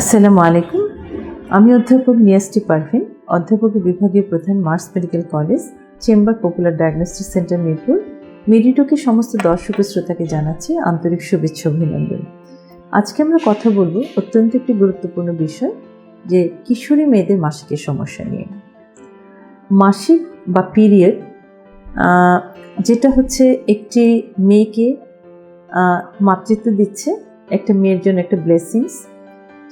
আসসালামু আলাইকুম। আমি অধ্যাপক নিয়াসটি পারভিন, অধ্যাপক বিভাগীয় প্রধান Mars medical college, chamber popular diagnostic centre Mirpur. মেডিটোকে সমস্ত দর্শক ও শ্রোতাকে জানাচ্ছি আন্তরিক শুভেচ্ছা অভিনন্দন। আজকে আমরা কথা বলব অত্যন্ত একটি গুরুত্বপূর্ণ বিষয়, যে কিশোরী মেয়েদের মাসিকের সমস্যা নিয়ে। মাসিক বা পিরিয়ড যেটা হচ্ছে একটি মেয়েকে মাতৃত্ব দিচ্ছে, একটা মেয়ের জন্য একটা ব্লেসিংস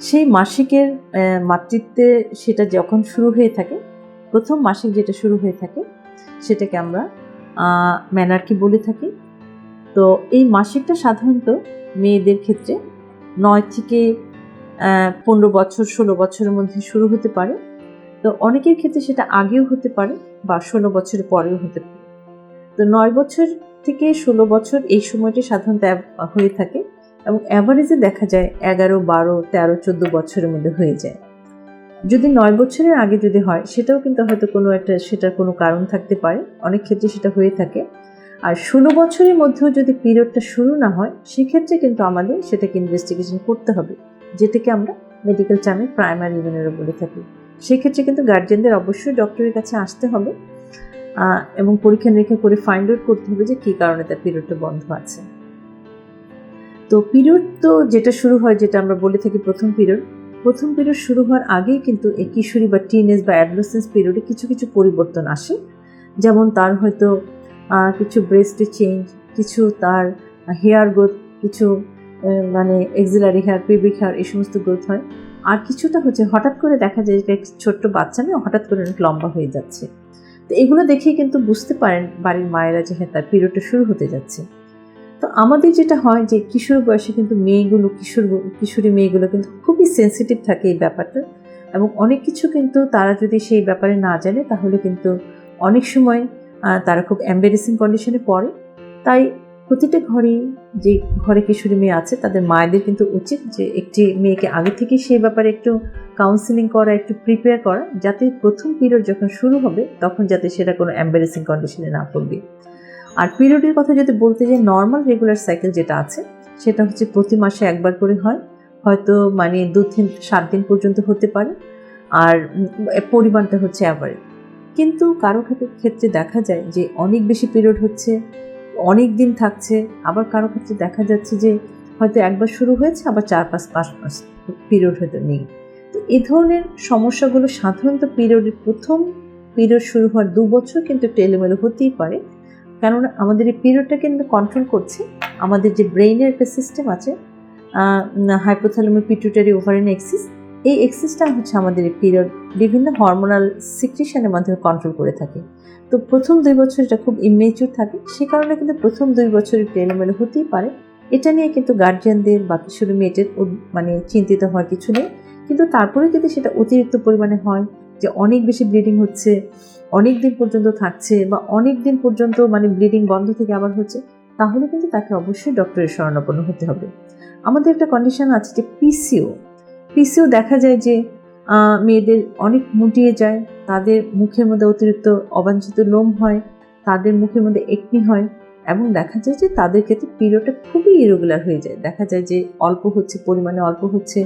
সেই মাসিকের মাতৃত্বে সেটা যখন শুরু হয়ে থাকে, প্রথম মাসিক যেটা শুরু হয়ে থাকে, সেটাকে আমরা ম্যানার্কি বলে থাকি। তো এই মাসিকটা সাধারণত মেয়েদের ক্ষেত্রে নয় থেকে পনেরো বছর, ষোলো বছরের মধ্যে শুরু হতে পারে। তো অনেকের ক্ষেত্রে সেটা আগেও হতে পারে বা ষোলো বছরের পরেও হতে পারে। তো নয় বছর থেকে ষোলো বছর এই সময়টি সাধারণত হয়ে থাকে। এবং অ্যাভারেজে দেখা যায় এগারো, বারো, তেরো, চোদ্দ বছরের মধ্যে হয়ে যায়। যদি নয় বছরের আগে যদি হয়, সেটাও কিন্তু হয়তো কোনো একটা, সেটার কোনো কারণ থাকতে পারে। অনেক ক্ষেত্রে সেটা হয়ে থাকে। আর ষোলো বছরের মধ্যেও যদি পিরিয়ডটা শুরু না হয়, সেক্ষেত্রে কিন্তু আমাদের সেটাকে ইনভেস্টিগেশন করতে হবে, যেটাকে আমরা মেডিকেল টার্মে প্রাইমারি ইভেনেরও বলে থাকি। সেক্ষেত্রে কিন্তু গার্জেনদের অবশ্যই ডক্টরের কাছে আসতে হবে এবং পরীক্ষা নিরীক্ষা করে ফাইন্ড আউট করতে হবে যে কী কারণে তার পিরিয়ডটা বন্ধ আছে। তো পিরিয়ড তো যেটা শুরু হয়, যেটা আমরা বলে থাকি প্রথম পিরিয়ড প্রথম পিরিয়ড শুরু হওয়ার আগেই কিন্তু এই কিশোরী বা টিনেজ বা অ্যাডলোসেন্স পিরিয়ডে কিছু কিছু পরিবর্তন আসে। যেমন তার হয়তো কিছু ব্রেস্টে চেঞ্জ কিছু তার হেয়ার গ্রোথ কিছু মানে এক্সিলারি হেয়ার পিবিক হেয়ার এই সমস্ত গ্রোথ হয়। আর কিছুটা হচ্ছে হঠাৎ করে দেখা যায় যে ছোট্ট বাচ্চা মেয়ে হঠাৎ করে অনেক লম্বা হয়ে যাচ্ছে। তো এগুলো দেখেই কিন্তু বুঝতে পারেন বাড়ির মায়েরা যে হ্যাঁ তার পিরিয়ডটা শুরু হতে যাচ্ছে। তো আমাদের যেটা হয় যে কিশোর বয়সে কিন্তু মেয়েগুলো, কিশোর কিশোরী মেয়েগুলো কিন্তু খুবই সেন্সিটিভ থাকে এই ব্যাপারটা এবং অনেক কিছু কিন্তু তারা যদি সেই ব্যাপারে না জানে তাহলে কিন্তু অনেক সময় তারা খুব এম্বারেসিং কন্ডিশনে পড়ে। তাই প্রতিটা ঘরেই যে ঘরে কিশোরী মেয়ে আছে তাদের মায়েদের কিন্তু উচিত যে একটি মেয়েকে আগে থেকেই সেই ব্যাপারে একটু কাউন্সিলিং করা, একটু প্রিপেয়ার করা, যাতে প্রথম পিরিয়ড যখন শুরু হবে তখন যাতে সেটা কোনো এম্বারেসিং কন্ডিশনে না পড়বে। আর পিরিয়ডের কথা যদি বলতে যাই নর্মাল রেগুলার সাইকেল যেটা আছে, সেটা হচ্ছে প্রতি মাসে একবার করে হয়। হয়তো মানে দু তিন সাত দিন পর্যন্ত হতে পারে। আর পরিমাণটা হচ্ছে অ্যাভারেজ কিন্তু কারও ক্ষেত্রে- দেখা যায় যে অনেক বেশি পিরিয়ড হচ্ছে, অনেক দিন থাকছে। আবার কারও ক্ষেত্রে দেখা যাচ্ছে যে হয়তো একবার শুরু হয়েছে, আবার চার পাঁচ পাঁচ মাস পিরিয়ড হয়তো নেই। তো এ ধরনের সমস্যাগুলো সাধারণত পিরিয়ডের প্রথম পিরিয়ড শুরু হওয়ার দু বছর কিন্তু একটু এলোমেলো হতেই পারে। কেননা আমাদের এই পিরিয়ডটা কিন্তু কন্ট্রোল করছে। আমাদের যে ব্রেইনের একটা সিস্টেম আছে হাইপোথ্যালামিক পিটুটারি ওভারেন এক্সিস এই এক্সিসটা হচ্ছে আমাদের এই পিরিয়ড বিভিন্ন হরমোনাল সিক্রেশনের মাধ্যমে কন্ট্রোল করে থাকে। তো প্রথম দুই বছর এটা খুব ইমেচুর থাকে, সে কারণে কিন্তু প্রথম দুই বছর একটু এলোমেলো হতেই পারে। এটা নিয়ে কিন্তু গার্জিয়ানদের বা কিশোরী মেয়েদের মানে চিন্তিত হওয়ার কিছু নেই। কিন্তু তারপরে যদি সেটা অতিরিক্ত পরিমাণে হয় যে অনেক বেশি ব্লিডিং হচ্ছে, অনেক দিন পর্যন্ত থাকছে বা অনেক দিন পর্যন্ত মানে ব্লিডিং বন্ধ থেকে আবার হচ্ছে, তাহলে কিন্তু তাকে অবশ্যই ডক্টরের শরণাপন্ন হতে হবে। আমাদের একটা কন্ডিশন আছে যে পিসিও পিসিও দেখা যায় যে মেয়েদের অনেক মুটিয়ে যায়, তাদের মুখের মধ্যে অতিরিক্ত অবাঞ্ছিত লোম হয়, তাদের মুখের মধ্যে একনি হয় এবং দেখা যায় যে তাদের ক্ষেত্রে পিরিয়ডটা খুবই ইরেগুলার হয়ে যায়। দেখা যায় যে অল্প হচ্ছে, পরিমাণে অল্প হচ্ছে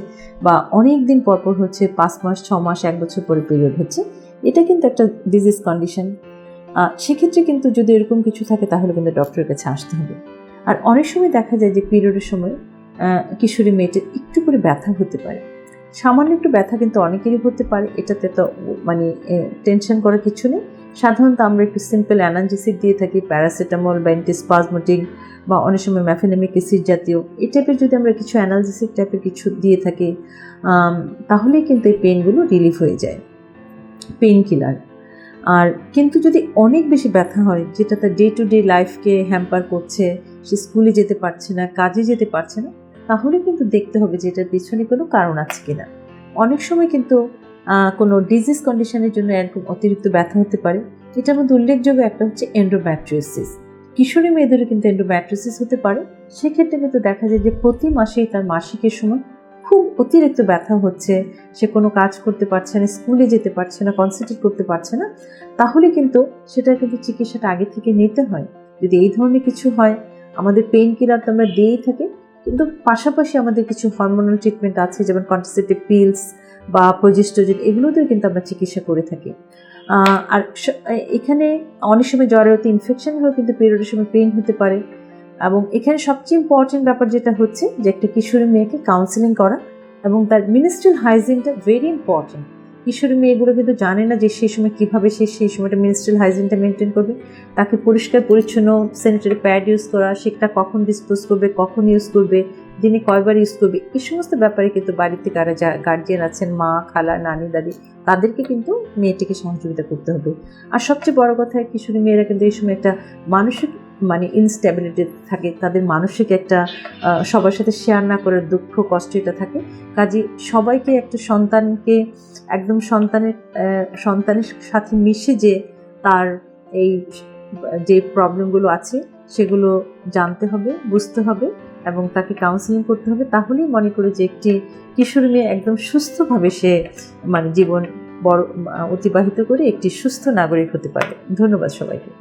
বা অনেক দিন পর পর হচ্ছে পাঁচ মাস, ছ মাস, এক বছর পরে পিরিয়ড হচ্ছে। এটা কিন্তু একটা ডিজিজ কন্ডিশন সেক্ষেত্রে কিন্তু যদি এরকম কিছু থাকে তাহলে কিন্তু ডক্টরের কাছে আসতে হবে। আর অনেক সময় দেখা যায় যে পিরিয়ডের সময় কিশোরী মেয়েটির একটু করে ব্যথা হতে পারে। সামান্য একটু ব্যথা কিন্তু অনেকেরই হতে পারে। এটাতে তো মানে টেনশন করার কিছু নেই। সাধারণত আমরা একটু সিম্পল অ্যানালজেসিক দিয়ে থাকি প্যারাসিটামল বা অ্যান্টিস্পাজমেটিক বা অনেক সময় ম্যাফেনেমিক অ্যাসিড জাতীয়। এই টাইপের যদি আমরা কিছু অ্যানালজেসিক টাইপের কিছু দিয়ে থাকি তাহলেই কিন্তু এই পেনগুলো রিলিফ হয়ে যায়। পেন কিলার আর কিন্তু যদি অনেক বেশি ব্যথা হয়, যেটা তার ডে টু ডে লাইফকে হ্যাম্পার করছে, সে স্কুলে যেতে পারছে না, কাজে যেতে পারছে না, তাহলে কিন্তু দেখতে হবে যে এটার পিছনে কোনো কারণ আছে কিনা। অনেক সময় কিন্তু কোনো ডিজিজ কন্ডিশনের জন্য এরকম অতিরিক্ত ব্যথা হতে পারে। এটার মধ্যে উল্লেখযোগ্য একটা হচ্ছে এন্ডোম্যাট্রিওসিস কিশোরী মেয়েদেরও কিন্তু এন্ডোম্যাট্রিওসিস হতে পারে। সেক্ষেত্রে কিন্তু দেখা যায় যে প্রতি মাসেই তার মাসিকের সময় খুব অতিরিক্ত ব্যথা হচ্ছে। সে কোনো কাজ করতে পারছে না স্কুলে যেতে পারছে না কনসেন্ট্রেট করতে পারছে না। তাহলে কিন্তু সেটা কিন্তু চিকিৎসাটা আগে থেকে নিতে হয়। যদি এই ধরনের কিছু হয়, আমাদের পেইন কিলার তো আমরা দিয়েই থাকি। কিন্তু পাশাপাশি আমাদের কিছু হরমোনাল ট্রিটমেন্ট আছে, যেমন কন্ট্রাসেপটিভ পিলস বা প্রজিস্টোজেন, এগুলোতেও কিন্তু আমরা চিকিৎসা করে থাকি। আর এখানে অনেক সময় জ্বরে হতে ইনফেকশন হয়েও কিন্তু পিরিয়ডের সময় পেইন হতে পারে। এবং এখানে সবচেয়ে ইম্পর্টেন্ট ব্যাপার যেটা হচ্ছে যে একটা কিশোরী মেয়েকে কাউন্সিলিং করা এবং তার মিনিস্ট্রিয়াল হাইজিনটা ভেরি ইম্পর্টেন্ট কিশোরী মেয়েগুলো কিন্তু জানে না যে সেই সময় কীভাবে সে সেই সময়টা মিনিস্ট্রিয়াল হাইজিনটা মেনটেন করবে। তাকে পরিষ্কার, পরিচ্ছন্ন স্যানিটারি প্যাড ইউজ করা সেটা কখন ডিসপোজ করবে, কখন ইউজ করবে, দিনে কয়বার ইউজ করবে, এই সমস্ত ব্যাপারে কিন্তু বাড়িতে কারা যা গার্জিয়ান আছেন, মা, খালা, নানি, দাদি, তাদেরকে কিন্তু মেয়েটিকে সহযোগিতা করতে হবে। আর সবচেয়ে বড় কথা, কিশোরী মেয়েরা কিন্তু এই সময় একটা মানসিক মানে ইনস্ট্যাবিলিটি থাকে, তাদের মানসিক একটা সবার সাথে শেয়ার না করার দুঃখ, কষ্ট এটা থাকে। কাজে সবাইকে একটা সন্তানকে, একদম সন্তানের সন্তানের সাথে মিশে যে তার এই, যে প্রবলেমগুলো আছে, সেগুলো জানতে হবে, বুঝতে হবে এবং তাকে কাউন্সিলিং করতে হবে। তাহলেই মনে করি যে একটি কিশোর মেয়ে একদম সুস্থভাবে সে মানে জীবন বড় অতিবাহিত করে একটি সুস্থ নাগরিক হতে পারে ধন্যবাদ সবাইকে।